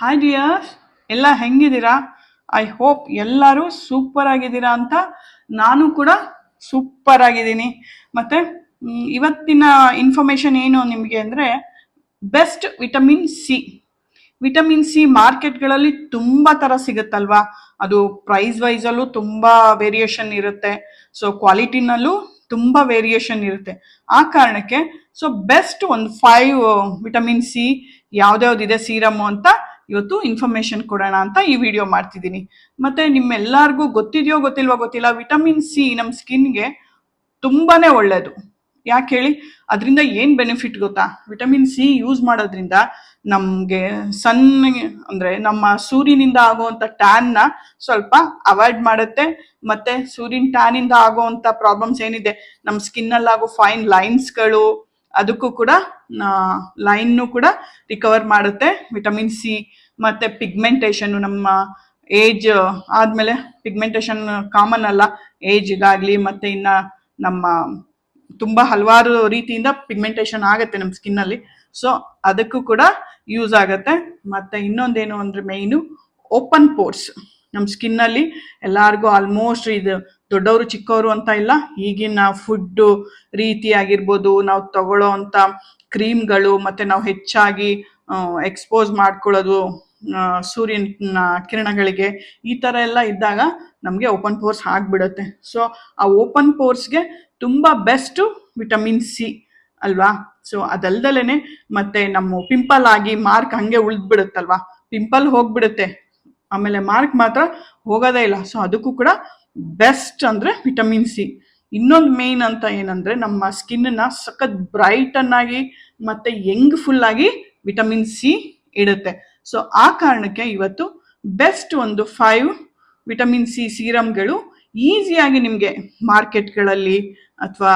Hi dears ಎಲ್ಲ ಹೆಂಗಿದ್ದೀರಾ? I hope ಎಲ್ಲರೂ ಸೂಪರ್ ಆಗಿದ್ದೀರಾ ಅಂತ ನಾನು ಕೂಡ ಸೂಪರ್ ಆಗಿದ್ದೀನಿ. ಮತ್ತೆ ಇವತ್ತಿನ ಇನ್ಫಾರ್ಮೇಶನ್ ಏನು ನಿಮಗೆ ಅಂದರೆ best vitamin C vitamin C ಮಾರ್ಕೆಟ್ಗಳಲ್ಲಿ ತುಂಬ ಥರ ಸಿಗುತ್ತಲ್ವಾ? ಅದು ಪ್ರೈಸ್ ವೈಸಲ್ಲೂ ತುಂಬ ವೇರಿಯೇಷನ್ ಇರುತ್ತೆ. ಸೊ ಕ್ವಾಲಿಟಿನಲ್ಲೂ ತುಂಬ ವೇರಿಯೇಷನ್ ಇರುತ್ತೆ. ಆ ಕಾರಣಕ್ಕೆ ಸೊ ಬೆಸ್ಟ್ ಒಂದು ಫೈವ್ ವಿಟಮಿನ್ ಸಿ ಯಾವ್ದ್ಯಾವ್ದಿದೆ ಸೀರಮ್ ಅಂತ ಇವತ್ತು ಇನ್ಫಾರ್ಮೇಶನ್ ಕೊಡೋಣ ಅಂತ ಈ ವಿಡಿಯೋ ಮಾಡ್ತಿದ್ದೀನಿ. ಮತ್ತೆ ನಿಮ್ಮೆಲ್ಲರಿಗೂ ಗೊತ್ತಿದೆಯೋ ಗೊತ್ತಿಲ್ವೋ ಗೊತ್ತಿಲ್ಲ ವಿಟಮಿನ್ ಸಿ ನಮ್ಮ ಸ್ಕಿನ್ಗೆ ತುಂಬಾ ಒಳ್ಳೆಯದು ಯಾಕೆ ಹೇಳಿ? ಅದರಿಂದ ಏನು ಬೆನಿಫಿಟ್ ಗೊತ್ತಾ? ವಿಟಮಿನ್ ಸಿ ಯೂಸ್ ಮಾಡೋದ್ರಿಂದ ನಮಗೆ ಸನ್ ಅಂದರೆ ನಮ್ಮ ಸೂರ್ಯನಿಂದ ಆಗುವಂಥ ಟ್ಯಾನ್ನ ಸ್ವಲ್ಪ ಅವಾಯ್ಡ್ ಮಾಡುತ್ತೆ. ಮತ್ತೆ ಸೂರ್ಯನ ಟ್ಯಾನಿಂದ ಆಗುವಂಥ ಪ್ರಾಬ್ಲಮ್ಸ್ ಏನಿದೆ? ನಮ್ಮ ಸ್ಕಿನ್ನಲ್ಲಾಗೋ ಫೈನ್ ಲೈನ್ಸ್ಗಳು ಅದಕ್ಕೂ ಕೂಡ ಲೈನ್ನು ಕೂಡ ರಿಕವರ್ ಮಾಡುತ್ತೆ. ವಿಟಮಿನ್ ಸಿ ಮತ್ತೆ ಪಿಗ್ಮೆಂಟೇಷನ್ ನಮ್ಮ ಏಜ್ ಆದಮೇಲೆ ಪಿಗ್ಮೆಂಟೇಷನ್ ಕಾಮನ್ ಅಲ್ಲ ಏಜ್ಗಾಗಲಿ ಮತ್ತೆ ಇನ್ನ ನಮ್ಮ ತುಂಬಾ ಹಲವಾರು ರೀತಿಯಿಂದ ಪಿಗ್ಮೆಂಟೇಷನ್ ಆಗುತ್ತೆ ನಮ್ಮ ಸ್ಕಿನ್ನಲ್ಲಿ ಸೊ ಅದಕ್ಕೂ ಕೂಡ ಯೂಸ್ ಆಗುತ್ತೆ. ಮತ್ತೆ ಇನ್ನೊಂದೇನು ಅಂದ್ರೆ ಮೇಯ್ನು ಓಪನ್ ಪೋರ್ಸ್ ನಮ್ಮ ಸ್ಕಿನ್ನಲ್ಲಿ ಎಲ್ಲರಿಗೂ ಆಲ್ಮೋಸ್ಟ್ ಇದು ದೊಡ್ಡವರು ಚಿಕ್ಕವರು ಅಂತ ಇಲ್ಲ, ಈಗಿನ ಫುಡ್ ರೀತಿ ಆಗಿರ್ಬೋದು ನಾವು ತಗೊಳ್ಳೋ ಅಂಥ ಕ್ರೀಮ್ಗಳು ಮತ್ತೆ ನಾವು ಹೆಚ್ಚಾಗಿ ಎಕ್ಸ್ಪೋಸ್ ಮಾಡ್ಕೊಳ್ಳೋದು ಸೂರ್ಯನ ಕಿರಣಗಳಿಗೆ ಈ ಥರ ಎಲ್ಲ ಇದ್ದಾಗ ನಮಗೆ ಓಪನ್ ಪೋರ್ಸ್ ಆಗಿಬಿಡುತ್ತೆ. ಸೊ ಆ ಓಪನ್ ಪೋರ್ಸ್ಗೆ ತುಂಬ ಬೆಸ್ಟು ವಿಟಮಿನ್ ಸಿ ಅಲ್ವಾ? ಸೊ ಅದಲ್ದಲೇ ಮತ್ತೆ ನಮ್ಮ ಪಿಂಪಲ್ ಆಗಿ ಮಾರ್ಕ್ ಹಂಗೆ ಉಳಿದ್ಬಿಡುತ್ತಲ್ವಾ? ಪಿಂಪಲ್ ಹೋಗ್ಬಿಡುತ್ತೆ. ಆಮೇಲೆ ಮಾರ್ಕ್ ಮಾತ್ರ ಹೋಗೋದೇ ಇಲ್ಲ. ಸೊ ಅದಕ್ಕೂ ಕೂಡ ಬೆಸ್ಟ್ ಅಂದರೆ ವಿಟಮಿನ್ ಸಿ ಇನ್ನೊಂದು ಮೇನ್ ಅಂತ ಏನಂದ್ರೆ ನಮ್ಮ ಸ್ಕಿನ್ನ ಸಖತ್ ಬ್ರೈಟ್ ಅನ್ನಾಗಿ ಮತ್ತೆ ಯಂಗ್ ಫುಲ್ ಆಗಿ ವಿಟಮಿನ್ ಸಿ ಇಡುತ್ತೆ. ಸೊ ಆ ಕಾರಣಕ್ಕೆ ಇವತ್ತು ಬೆಸ್ಟ್ ಒಂದು ಫೈವ್ ವಿಟಮಿನ್ ಸಿ ಸೀರಮ್ಗಳು ಈಸಿಯಾಗಿ ನಿಮಗೆ ಮಾರ್ಕೆಟ್ಗಳಲ್ಲಿ ಅಥವಾ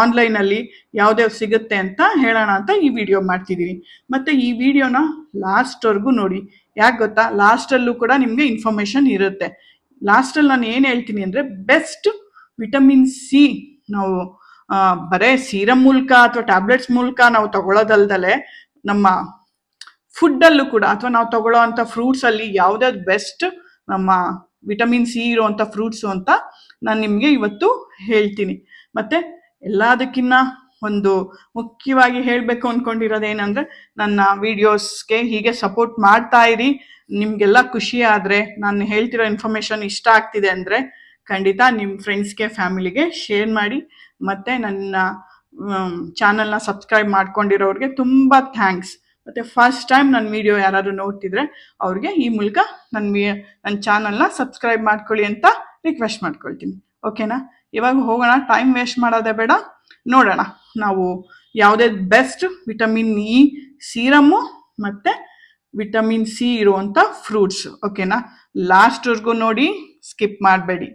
ಆನ್ಲೈನಲ್ಲಿ ಯಾವ್ದ್ಯಾವ್ದು ಸಿಗುತ್ತೆ ಅಂತ ಹೇಳೋಣ ಅಂತ ಈ ವಿಡಿಯೋ ಮಾಡ್ತಿದ್ದೀನಿ ಮತ್ತೆ ಈ ವಿಡಿಯೋನ ಲಾಸ್ಟ್ವರೆಗೂ ನೋಡಿ. ಯಾಕೆ ಗೊತ್ತಾ? ಲಾಸ್ಟಲ್ಲೂ ಕೂಡ ನಿಮಗೆ ಇನ್ಫಾರ್ಮೇಷನ್ ಇರುತ್ತೆ. ಲಾಸ್ಟಲ್ಲಿ ನಾನು ಏನು ಹೇಳ್ತೀನಿ ಅಂದರೆ ಬೆಸ್ಟ್ ವಿಟಮಿನ್ ಸಿ ನಾವು ಬರೇ ಸೀರಮ್ ಮೂಲಕ ಅಥವಾ ಟ್ಯಾಬ್ಲೆಟ್ಸ್ ಮೂಲಕ ನಾವು ತಗೊಳ್ಳೋದಲ್ದಲೆ ನಮ್ಮ ಫುಡ್ಡಲ್ಲೂ ಕೂಡ ಅಥವಾ ನಾವು ತಗೊಳ್ಳೋ ಅಂತ ಫ್ರೂಟ್ಸ್ ಅಲ್ಲಿ ಯಾವ್ದಾವ್ದು ಬೆಸ್ಟ್ ನಮ್ಮ ವಿಟಮಿನ್ ಸಿ ಇರುವಂತ ಫ್ರೂಟ್ಸು ಅಂತ ನಾನು ನಿಮಗೆ ಇವತ್ತು ಹೇಳ್ತೀನಿ. ಮತ್ತೆ ಎಲ್ಲದಕ್ಕಿನ್ನ ಒಂದು ಮುಖ್ಯವಾಗಿ ಹೇಳಬೇಕು ಅಂದ್ಕೊಂಡಿರೋದೇನೆಂದರೆ ನನ್ನ ವಿಡಿಯೋಸ್ಗೆ ಹೀಗೆ ಸಪೋರ್ಟ್ ಮಾಡ್ತಾ ಇರಿ. ನಿಮಗೆಲ್ಲ ಖುಷಿ ಆದರೆ, ನಾನು ಹೇಳ್ತಿರೋ ಇನ್ಫಾರ್ಮೇಷನ್ ಇಷ್ಟ ಆಗ್ತಿದೆ ಅಂದರೆ ಖಂಡಿತ ನಿಮ್ಮ ಫ್ರೆಂಡ್ಸ್ಗೆ ಫ್ಯಾಮಿಲಿಗೆ ಶೇರ್ ಮಾಡಿ. ಮತ್ತು ನನ್ನ ಚಾನಲ್ನ ಸಬ್ಸ್ಕ್ರೈಬ್ ಮಾಡ್ಕೊಂಡಿರೋರಿಗೆ ತುಂಬ ಥ್ಯಾಂಕ್ಸ್ ಮತ್ತು ಫಸ್ಟ್ ಟೈಮ್ ನನ್ನ ವಿಡಿಯೋ ಯಾರಾದ್ರೂ ನೋಡ್ತಿದ್ರೆ ಅವ್ರಿಗೆ ಈ ಮೂಲಕ ನನ್ನ ನನ್ನ ಚಾನಲ್ನ ಸಬ್ಸ್ಕ್ರೈಬ್ ಮಾಡ್ಕೊಳ್ಳಿ ಅಂತ ರಿಕ್ವೆಸ್ಟ್ ಮಾಡ್ಕೊಳ್ತೀನಿ. ಓಕೆನಾ ಇವಾಗ ಹೋಗೋಣ ಟೈಮ್ ವೇಸ್ಟ್ ಮಾಡೋದೇ ಬೇಡ. ನೋಡೋಣ, ನಾವು ಯಾವುದೇ ಬೆಸ್ಟ್ ವಿಟಮಿನ್ ಇ ಸೀರಮ್ಮು ಮತ್ತು ವಿಟಮಿನ್ ಸಿ ಇರುವಂಥ ಫ್ರೂಟ್ಸ್ ಓಕೆನಾ ಲಾಸ್ಟ್ವರೆಗೂ ನೋಡಿ ಸ್ಕಿಪ್ ಮಾಡಬೇಡಿ.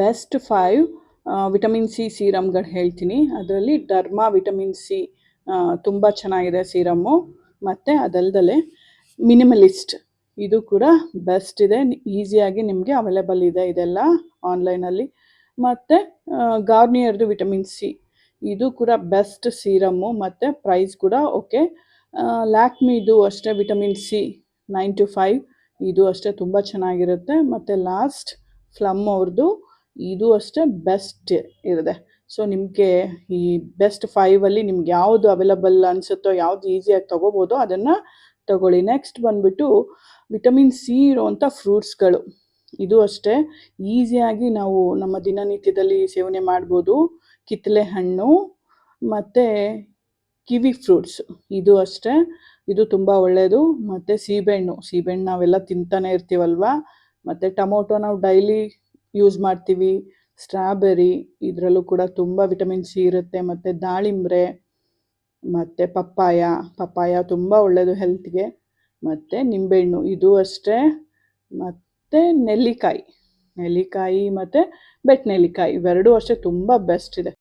ಬೆಸ್ಟ್ ಫೈವ್ ವಿಟಮಿನ್ ಸಿ ಸೀರಮ್ಗಳು ಹೇಳ್ತೀನಿ. ಅದರಲ್ಲಿ ಡರ್ಮಾ ವಿಟಮಿನ್ ಸಿ ತುಂಬ ಚೆನ್ನಾಗಿದೆ ಸೀರಮ್ಮು. ಮತ್ತು ಅದಲ್ದಲೆ ಮಿನಿಮಲಿಸ್ಟ್. ಇದು ಕೂಡ ಬೆಸ್ಟ್ ಇದೆ. ಈಸಿಯಾಗಿ ನಿಮಗೆ ಅವೈಲೇಬಲ್ ಇದೆ ಇದೆಲ್ಲ ಆನ್ಲೈನಲ್ಲಿ. ಮತ್ತು ಗಾರ್ನಿಯರ್ದು ವಿಟಮಿನ್ ಸಿ. ಇದು ಕೂಡ ಬೆಸ್ಟ್ ಸೀರಮ್ಮು. ಮತ್ತು ಪ್ರೈಸ್ ಕೂಡ ಓಕೆ. ಲ್ಯಾಕ್ಮಿದು ಅಷ್ಟೇ vitamin C, nine to five. ಇದು ಅಷ್ಟೇ ತುಂಬ ಚೆನ್ನಾಗಿರುತ್ತೆ. ಮತ್ತು ಲಾಸ್ಟ್, ಫ್ಲಮ್ ಅವ್ರದ್ದು ಇದು ಅಷ್ಟೇ ಬೆಸ್ಟ್ ಇರುತ್ತೆ. ಸೊ ನಿಮಗೆ ಈ ಬೆಸ್ಟ್ ಫೈವಲ್ಲಿ ನಿಮ್ಗೆ ಯಾವುದು ಅವೈಲಬಲ್ ಅನಿಸುತ್ತೋ, ಯಾವುದು ಈಸಿಯಾಗಿ ತೊಗೋಬೋದೋ, ಅದನ್ನು ತಗೊಳ್ಳಿ. ನೆಕ್ಸ್ಟ್ ಬಂದ್ಬಿಟ್ಟು ವಿಟಮಿನ್ ಸಿ ಇರುವಂಥ ಫ್ರೂಟ್ಸ್ಗಳು ಇದು ಅಷ್ಟೇ. ಈಸಿಯಾಗಿ ನಾವು ನಮ್ಮ ದಿನನಿತ್ಯದಲ್ಲಿ ಸೇವನೆ ಮಾಡ್ಬೋದು. ಕಿತ್ತಳೆ ಹಣ್ಣು ಮತ್ತು ಕಿವಿ ಫ್ರೂಟ್ಸ್ ಇದು ಅಷ್ಟೇ. ಇದು ತುಂಬ ಒಳ್ಳೆಯದು ಮತ್ತು ಸೀಬೆಹಣ್ಣು. ಸೀಬೆಹಣ್ಣು ನಾವೆಲ್ಲ ತಿಂತಾನೆ ಇರ್ತೀವಲ್ವ? ಮತ್ತು ಟೊಮೊಟೊ ನಾವು ಡೈಲಿ ಯೂಸ್ ಮಾಡ್ತೀವಿ. ಸ್ಟ್ರಾಬೆರಿ ಇದರಲ್ಲೂ ಕೂಡ ತುಂಬ ವಿಟಮಿನ್ ಸಿ ಇರುತ್ತೆ, ಮತ್ತು ದಾಳಿಂಬ್ರೆ, ಮತ್ತು ಪಪ್ಪಾಯ ಪಪ್ಪಾಯ ತುಂಬ ಒಳ್ಳೆಯದು ಹೆಲ್ತ್ಗೆ ಮತ್ತು ನಿಂಬೆಹಣ್ಣು ಇದು ಅಷ್ಟೇ. ಮತ್ತು ನೆಲ್ಲಿಕಾಯಿ ನೆಲ್ಲಿಕಾಯಿ ಮತ್ತು ಬೆಟ್ ನೆಲ್ಲಿಕಾಯಿ ಇವೆರಡೂ ಅಷ್ಟೇ ತುಂಬ ಬೆಸ್ಟ್ ಇದೆ.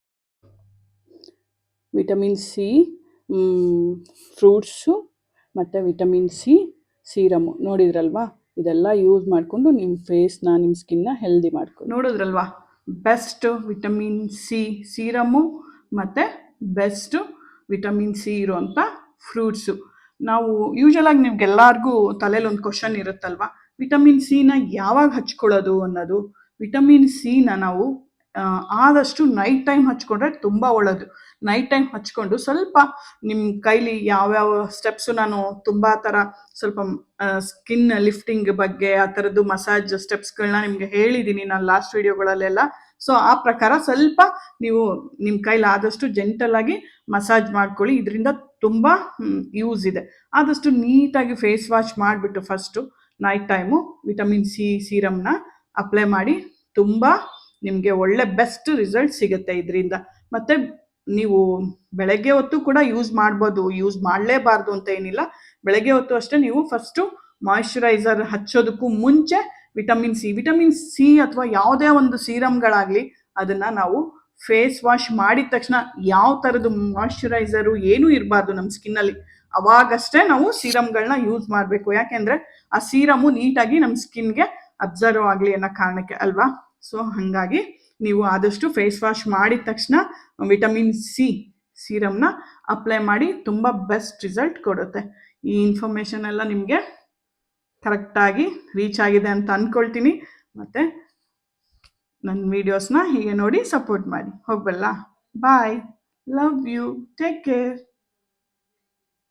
ವಿಟಮಿನ್ ಸಿ ಫ್ರೂಟ್ಸು ಮತ್ತು ವಿಟಮಿನ್ ಸಿ ಸೀರಮು ನೋಡಿದ್ರಲ್ವಾ? ಇದೆಲ್ಲ ಯೂಸ್ ಮಾಡಿಕೊಂಡು ನಿಮ್ಮ ಫೇಸ್ನ ನಿಮ್ಮ ಸ್ಕಿನ್ನ ಹೆಲ್ದಿ ಮಾಡ್ಕೊಂಡು ನೋಡಿದ್ರಲ್ವಾ? ಬೆಸ್ಟ್ ವಿಟಮಿನ್ ಸಿ ಸೀರಮು ಮತ್ತು ಬೆಸ್ಟ್ ವಿಟಮಿನ್ ಸಿ ಇರೋಂಥ ಫ್ರೂಟ್ಸು ನಾವು ಯೂಶಲ್ ಆಗಿ ನಿಮ್ಗೆಲ್ಲರಿಗೂ ತಲೆಯಲ್ಲಿ ಒಂದು ಕ್ವಶನ್ ಇರುತ್ತಲ್ವ? ವಿಟಮಿನ್ ಸಿನ ಯಾವಾಗ ಹಚ್ಕೊಳ್ಳೋದು ಅನ್ನೋದು. ವಿಟಮಿನ್ ಸಿನ ನಾವು ಆದಷ್ಟು ನೈಟ್ ಟೈಮ್ ಹಚ್ಕೊಂಡ್ರೆ ತುಂಬ ಒಳ್ಳೆಯದು ನೈಟ್ ಟೈಮ್ ಹಚ್ಕೊಂಡು ಸ್ವಲ್ಪ ನಿಮ್ಮ ಕೈಲಿ ಯಾವ್ಯಾವ ಸ್ಟೆಪ್ಸು ನಾನು ತುಂಬ ಥರ ಸ್ವಲ್ಪ ಸ್ಕಿನ್ ಲಿಫ್ಟಿಂಗ್ ಬಗ್ಗೆ, ಆ ಥರದ್ದು ಮಸಾಜ್ ಸ್ಟೆಪ್ಸ್ಗಳನ್ನ ನಿಮಗೆ ಹೇಳಿದ್ದೀನಿ ನಾನು ಲಾಸ್ಟ್ ವಿಡಿಯೋಗಳಲ್ಲೆಲ್ಲ. ಸೊ ಆ ಪ್ರಕಾರ ಸ್ವಲ್ಪ ನೀವು ನಿಮ್ಮ ಕೈಲಿ ಆದಷ್ಟು ಜೆಂಟಲ್ ಆಗಿ ಮಸಾಜ್ ಮಾಡ್ಕೊಳ್ಳಿ. ಇದರಿಂದ ತುಂಬ ಯೂಸ್ ಇದೆ. ಆದಷ್ಟು ನೀಟಾಗಿ ಫೇಸ್ ವಾಶ್ ಮಾಡಿಬಿಟ್ಟು first night time vitamin C ಸೀರಮ್ನ apply ಮಾಡಿ ತುಂಬ ನಿಮಗೆ ಒಳ್ಳೆ ಬೆಸ್ಟ್ ರಿಸಲ್ಟ್ ಸಿಗುತ್ತೆ ಇದರಿಂದ. ಮತ್ತು ನೀವು ಬೆಳಗ್ಗೆ ಹೊತ್ತು ಕೂಡ ಯೂಸ್ ಮಾಡ್ಬೋದು ಯೂಸ್ ಮಾಡಲೇಬಾರ್ದು ಅಂತ ಏನಿಲ್ಲ. ಬೆಳಗ್ಗೆ ಹೊತ್ತು ಅಷ್ಟೇ ನೀವು ಫಸ್ಟು ಮಾಯಿಶ್ಚರೈಸರ್ ಹಚ್ಚೋದಕ್ಕೂ ಮುಂಚೆ ವಿಟಮಿನ್ ಸಿ ವಿಟಮಿನ್ ಸಿ ಅಥವಾ ಯಾವುದೇ ಒಂದು ಸೀರಮ್ಗಳಾಗಲಿ ಅದನ್ನು ನಾವು ಫೇಸ್ ವಾಶ್ ಮಾಡಿದ ತಕ್ಷಣ ಯಾವ ಥರದ್ದು ಮಾಯಿಶ್ಚರೈಸರು ಏನೂ ಇರಬಾರ್ದು ನಮ್ಮ ಸ್ಕಿನ್ನಲ್ಲಿ ಅವಾಗಷ್ಟೇ ನಾವು ಸೀರಮ್ಗಳನ್ನ ಯೂಸ್ ಮಾಡಬೇಕು. ಯಾಕೆಂದರೆ ಆ ಸೀರಮು ನೀಟಾಗಿ ನಮ್ಮ ಸ್ಕಿನ್ಗೆ ಅಬ್ಸರ್ವ್ ಆಗಲಿ ಅನ್ನೋ ಕಾರಣಕ್ಕೆ ಅಲ್ವಾ? ಸೊ ಹಾಗಾಗಿ ನೀವು ಆದಷ್ಟು ಫೇಸ್ ವಾಶ್ ಮಾಡಿದ ತಕ್ಷಣ ವಿಟಮಿನ್ ಸಿ ಸೀರಮ್ನ ಅಪ್ಲೈ ಮಾಡಿ ತುಂಬ ಬೆಸ್ಟ್ ರಿಸಲ್ಟ್ ಕೊಡುತ್ತೆ. ಈ ಇನ್ಫಾರ್ಮೇಷನ್ ಎಲ್ಲ ನಿಮಗೆ ಕರೆಕ್ಟಾಗಿ ರೀಚ್ ಆಗಿದೆ ಅಂತ ಅಂದ್ಕೊಳ್ತೀನಿ ಮತ್ತು ನನ್ನ ವೀಡಿಯೋಸ್ನ ಹೀಗೆ ನೋಡಿ ಸಪೋರ್ಟ್ ಮಾಡಿ. ಹೋಗ್ಬಲ್ಲ. Bye love you take care